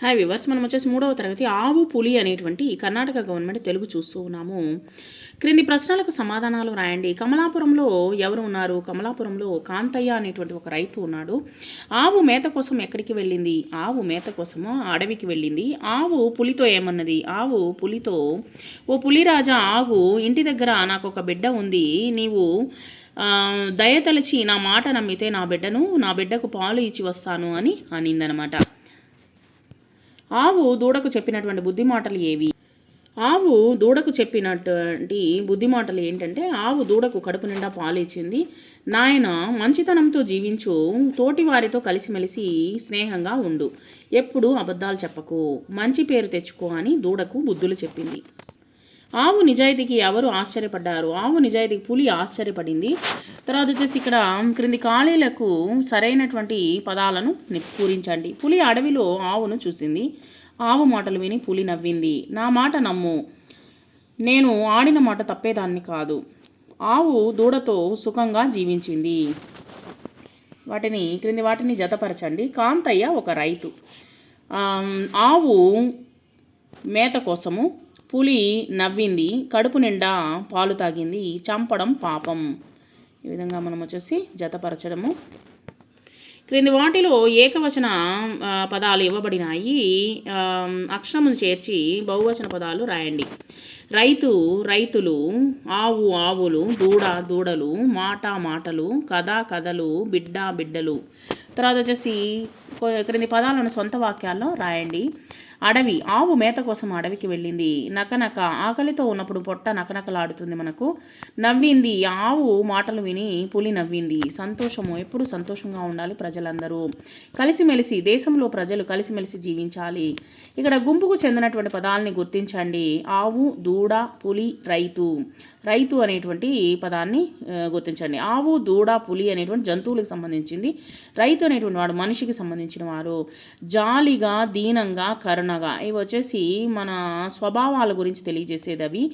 Hi viewers మనం వచ్చేసి మూడవ తరగతి ఆవు పులి అనేటువంటి కర్ణాటక గవర్నమెంట్ తెలుగు చూస్తూ ఉన్నాము. క్రింది ప్రశ్నలకు సమాధానాలు రాయండి. కమలాపురంలో ఎవరు ఉన్నారు? కమలాపురంలో కాంతయ్య అనేటువంటి ఒక రైతు ఉన్నాడు. ఆవు మేత కోసం ఎక్కడికి వెళ్ళింది? ఆవు మేత కోసము? అడవికి వెళ్ళింది. ఆవు పులితో ఏమన్నది? ఆవు పులితో ఓ పులిరాజా ఆవు ఇంటి దగ్గర నాకు ఒక బిడ్డ ఉంది. నీవు దయతలచి నా మాట నమ్మితే నా బిడ్డను నా బిడ్డకు పాలు ఇచ్చి వస్తాను అని అనిందనమాట. ఆవు దూడకు చెప్పినటువంటి బుద్ధి మాటలు ఏవి? ఆవు దూడకు చెప్పినటువంటి బుద్ధి మాటలు ఏంటంటే ఆవు దూడకు కడుపు నిండా పాలిచ్చింది నాయన మంచితనంతో జీవించు. తోటి వారితో కలిసిమెలిసి స్నేహంగా ఉండు. ఎప్పుడు అబద్ధాలు చెప్పకు. మంచి పేరు తెచ్చుకో అని దూడకు బుద్ధులు చెప్పింది. ఆవు నిజాయితీకి ఎవరు ఆశ్చర్యపడ్డారు? ఆవు నిజాయితీకి పులి ఆశ్చర్యపడింది. తర్వాత వచ్చేసి ఇక్కడ క్రింది ఖాళీలకు సరైనటువంటి పదాలను ని- పూరించండి పులి అడవిలో ఆవును చూసింది. ఆవు మాటలు విని పులి నవ్వింది. నా మాట నమ్ము. నేను ఆడిన మాట తప్పేదాన్ని కాదు. ఆవు దూడతో సుఖంగా జీవించింది. వాటిని క్రింది వాటిని జతపరచండి. కాంతయ్య ఒక రైతు. ఆవు మేత కోసము పులి నవ్వింది కడుపు నిండా పాలు తాగింది. చంపడం పాపం. ఈ విధంగా మనం వచ్చేసి జతపరచడము. క్రింది వాటిలో ఏకవచన పదాలు ఇవ్వబడినాయి. అక్షరములు అక్షరమును చేర్చి బహువచన పదాలు రాయండి. రైతు రైతులు ఆవు ఆవులు దూడ దూడలు మాట మాటలు కథ కథలు బిడ్డ బిడ్డలు. తర్వాత వచ్చేసి క్రింది పదాలను సొంత వాక్యాల్లో రాయండి. అడవి ఆవు మేత కోసం అడవికి వెళ్ళింది. నకనక ఆకలితో ఉన్నప్పుడు పొట్ట నకనకలాడుతుంది మనకు. నవ్వింది. ఆవు మాటలు విని పులి నవ్వింది. సంతోషము ఎప్పుడు సంతోషంగా ఉండాలి ప్రజలందరూ. కలిసిమెలిసి దేశంలో ప్రజలు కలిసిమెలిసి జీవించాలి. ఇక్కడ గుంపుకు చెందినటువంటి పదాలని గుర్తించండి. ఆవు దూడ పులి రైతు. రైతు అనేటువంటి పదాన్ని గుర్తించండి. ఆవు దూడ పులి అనేటువంటి జంతువులకు సంబంధించింది. రైతు అనేటువంటి వాడు మనిషికి సంబంధించిన వారు. జాలిగా దీనంగా అనగా ఇవి వచ్చేసి మన స్వభావాల గురించి తెలియజేసేది అవి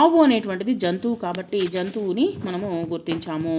ఆవు అనేటువంటిది జంతువు కాబట్టి జంతువుని మనము గుర్తించాము.